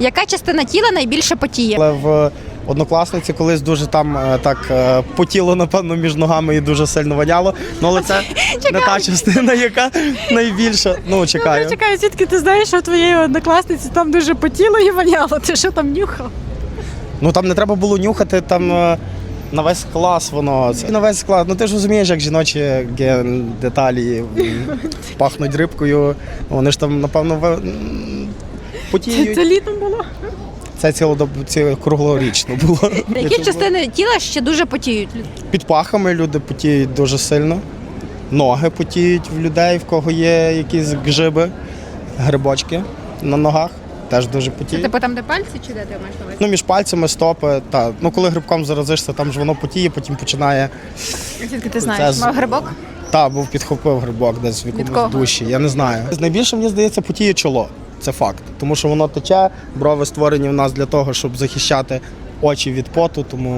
Яка частина тіла найбільше потіє? Але в однокласниці колись дуже там е, так е, потіло, напевно, між ногами і дуже сильно воняло. Ну, але це не та частина, яка найбільша. Ну, чекаю. Чекай, звідки ти знаєш, що у твоєї однокласниці там дуже потіло і воняло? Ти що там нюхав? Ну там не треба було нюхати там. е, На весь клас воно це на весь клас. Ну ти ж розумієш, як жіночі ген деталі пахнуть рибкою. Вони ж там, напевно, потіють. це літом було? Це цілодоб... ці круглорічно було. Які частини тіла ще дуже потіють? Під пахами люди потіють дуже сильно. Ноги потіють в людей, в кого є якісь гжиби, грибочки на ногах. Теж дуже Це потіють. типу там, де пальці чи де ти маєш на увазі? Ну, між пальцями, стопи. Та. Ну, коли грибком заразишся, там ж воно потіє, потім починає. Звідки ти знаєш? з- Мав грибок? Та, був підхопив грибок десь в якомусь душі. Я не знаю. Найбільше, мені здається, потіє чоло. Це факт. Тому що воно тече, брови створені в нас для того, щоб захищати очі від поту, тому